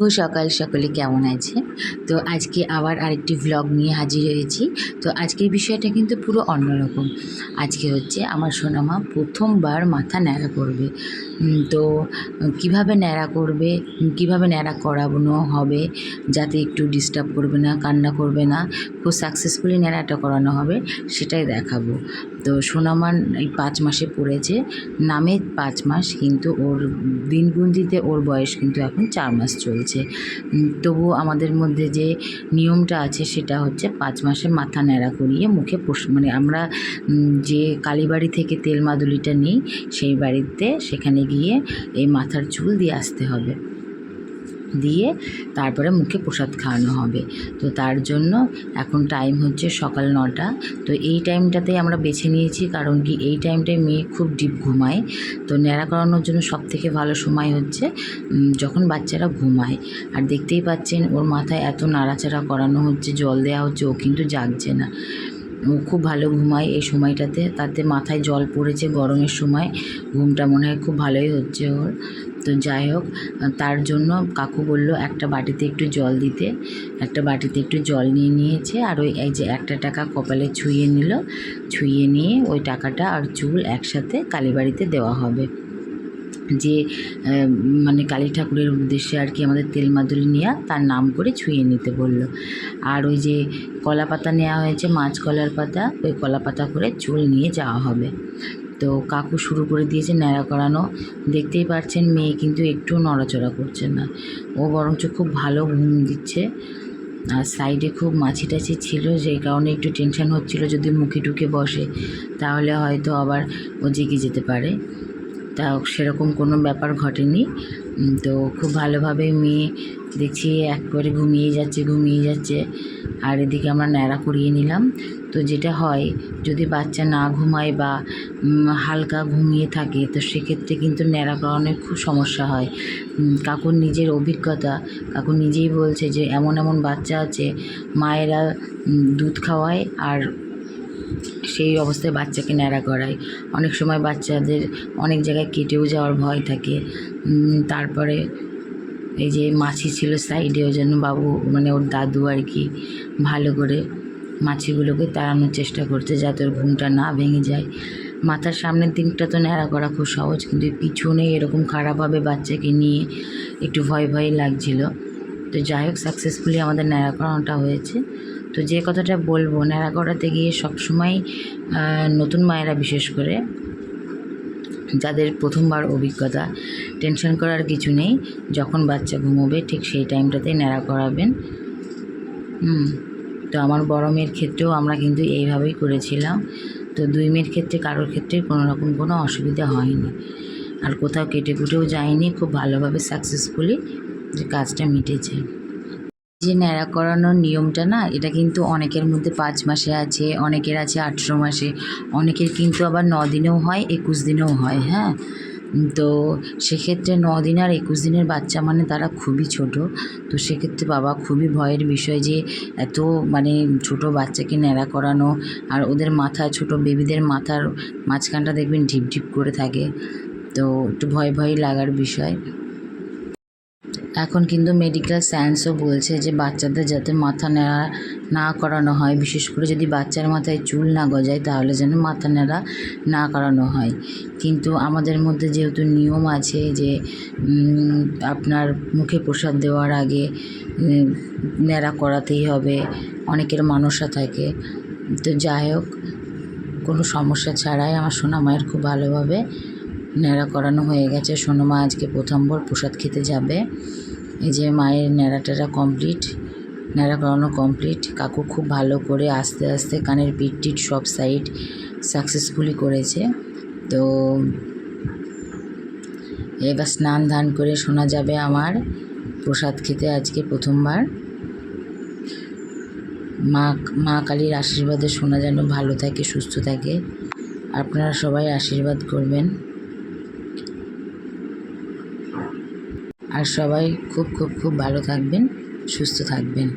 ও সকাল সকলে কেমন আছে? তো আজকে আবার আরেকটি ভ্লগ নিয়ে হাজির হয়েছি। তো আজকের বিষয়টা কিন্তু পুরো অন্যরকম। আজকে হচ্ছে আমার সোনামা প্রথমবার মাথা ন্যাড়া করবে। তো কীভাবে ন্যাড়া করবে? কীভাবে ন্যাড়া করানো হবে? যাতে একটু ডিস্টার্ব করবে না, কান্না করবে না? খুব সাকসেসফুলি ন্যাড়াটা করানো হবে, সেটাই দেখাবো। তো সোনামার এই পাঁচ মাসে পড়েছে। নামে পাঁচ মাস, কিন্তু ওর দিনগুন্দিতে ওর বয়স কিন্তু এখন চার মাস চলছে। তবুও আমাদের মধ্যে যে নিয়মটা আছে, সেটা হচ্ছে পাঁচ মাসে মাথা ন্যাড়া করিয়ে মুখে পোষ মানে আমরা যে কালীবাড়ি থেকে তেল মাদুলিটা নিই, সেই বাড়িতে সেখানে গিয়ে এই মাথার চুল দিয়ে আসতে হবে। দিয়ে তারপরে মুখে প্রসাদ খাওয়ানো হবে। তো তার জন্য এখন টাইম হচ্ছে সকাল নটা। তো এই টাইমটাতেই আমরা বেছে নিয়েছি কারণ কি এই টাইমটায় মেয়ে খুব ডিপ ঘুমায়। তো ন্যাড়া করানোর জন্য সব থেকে ভালো সময় হচ্ছে যখন বাচ্চারা ঘুমায়। আর দেখতেই পাচ্ছেন ওর মাথায় এত নাড়াচাড়া করানো হচ্ছে, জল দেওয়া হচ্ছে, ও কিন্তু জাগছে না। খুব ভালো ঘুমায় এই সময়টাতে। তাতে মাথায় জল পড়েছে গরমের সময়। ঘুমটা মনে হয় খুব ভালোই হচ্ছে ওর। তো যাই হোক, তার জন্য কাকু বলল, একটা বাটিতে একটু জল দিতে। একটা বাটিতে একটু জল নিয়ে নিয়েছে আর ওই, এই যে একটা টাকা কপালে ছুঁয়ে নিল। ছুঁয়ে নিয়ে ওই টাকাটা আর চুল একসাথে কালীবাড়িতে দেওয়া হবে। যে মানে কালী ঠাকুরের উদ্দেশ্যে আর কি আমাদের তেল মাদুলি নেওয়া তার নাম করে ছুঁয়ে নিতে বলল। আর ওই যে কলা পাতা নেওয়া হয়েছে, মাছ কলার পাতা, ওই কলা পাতা করে চুল নিয়ে যাওয়া হবে। তো কাকু শুরু করে দিয়েছে ন্যাড়া করানো। দেখতেই পাচ্ছেন মেয়ে কিন্তু একটু নড়াচড়া করছে না। ও বরঞ্চ খুব ভালো ঘুম দিচ্ছে। আর সাইডে খুব মাছি টাছি ছিল, যে কারণে একটু টেনশন হচ্ছিল যদি মুখে টুকে বসে, তাহলে হয়তো আবার ও জেগে যেতে পারে। তা সেরকম কোনো ব্যাপার ঘটেনি। তো খুব ভালোভাবে মেয়ে দেখছি একবারে ঘুমিয়ে যাচ্ছে ঘুমিয়ে যাচ্ছে। আর এদিকে আমরা ন্যাড়া করিয়ে নিলাম। তো যেটা হয়, যদি বাচ্চা না ঘুমায় বা হালকা ঘুমিয়ে থাকে, তো সেক্ষেত্রে কিন্তু ন্যাড়া করানোর খুব সমস্যা হয়। কাকুর নিজের অভিজ্ঞতা, কাকু নিজেই বলছে যে, এমন এমন বাচ্চা আছে, মায়েরা দুধ খাওয়ায় আর সেই অবস্থায় বাচ্চাকে ন্যাড়া করায়। অনেক সময় বাচ্চাদের অনেক জায়গায় কেটেও যাওয়ার ভয় থাকে। তারপরে এই যে মাছি ছিল সাইডে ওই জন্য বাবু মানে ওর দাদু আর কি, ভালো করে মাছিগুলোকে তাড়ানোর চেষ্টা করছে যাতে ওর ঘুমটা না ভেঙে যায়। মাথার সামনের দিকটা তো ন্যাড়া করা খুব সহজ, কিন্তু পিছনে এরকম খারাপভাবে বাচ্চাকে নিয়ে একটু ভয় ভয় লাগছিল। তো যাই হোক সাকসেসফুলি আমাদের ন্যাড়া করানোটা হয়েছে। তো যে কথাটা বলব ন্যাড়া করাতে গিয়ে সবসময় নতুন মায়েরা বিশেষ করে, যাদের প্রথমবার অভিজ্ঞতা, টেনশন করার কিছু নেই, যখন বাচ্চা ঘুমোবে ঠিক সেই টাইমটাতেই ন্যাড়া করাবেন। হুম, তো আমার বড় মেয়ের ক্ষেত্রেও আমরা কিন্তু এইভাবেই করেছিলাম। তো দুই মেয়ের ক্ষেত্রে কারোর ক্ষেত্রে কোনো রকম কোনো অসুবিধা হয়নি। আর কোথাও কেটে কুটেও যায়নি, খুব ভালোভাবে সাকসেসফুলি যে কাজটা মিটেছে। যে ন্যাড়া করানোর নিয়মটা না, এটা কিন্তু অনেকের মধ্যে পাঁচ মাসে আছে, অনেকের আছে আঠেরো মাসে, অনেকের কিন্তু আবার ন দিনেও হয়, একুশ দিনেও হয় হ্যাঁ? তো সেক্ষেত্রে ন দিন আর একুশ দিনের বাচ্চা মানে তারা খুবই ছোট। তো সেক্ষেত্রে বাবা খুবই ভয়ের বিষয় যে এত মানে ছোট বাচ্চাকে ন্যাড়া করানো আর ওদের মাথা, ছোট বেবিদের মাথার মাঝখানটা দেখবেন ঢিপ ঢিপ করে থাকে। তো একটু ভয় ভয় লাগার বিষয়। এখন কিন্তু মেডিকেল সায়েন্সও বলছে যে বাচ্চাদের যাতে মাথা নেড়া না করানো হয়। বিশেষ করে যদি বাচ্চার মাথায় চুল না গজায়, তাহলে যেন মাথা নেড়া না করানো হয়। কিন্তু আমাদের মধ্যে যেহেতু নিয়ম আছে যে আপনার মুখে প্রসাদ দেওয়ার আগে নেড়া করাতেই হবে, অনেকের মানসা থাকে। তো যাই হোক, কোনো সমস্যা ছাড়াই আমার সোনা মায়ের খুব ভালোভাবে ন্যাড়া করানো হয়ে গেছে। সোনা মা আজকে প্রথমবার প্রসাদ খেতে যাবে। এই যে মায়ের ন্যাড়া টেড়া কমপ্লিট ন্যাড়া করানো কমপ্লিট কাকু খুব ভালো করে আস্তে আস্তে কানের পিঠ টিট সব সাইড সাকসেসফুলি করেছে। তো এবার স্নান ধান করে শোনা যাবে আমার প্রসাদ খেতে আজকে প্রথমবার। মা মা কালীর আশীর্বাদে শোনা যেন ভালো থাকে, সুস্থ থাকে। আপনারা সবাই আশীর্বাদ করবেন। আর সবাই খুব খুব খুব ভালো থাকবেন সুস্থ থাকবেন।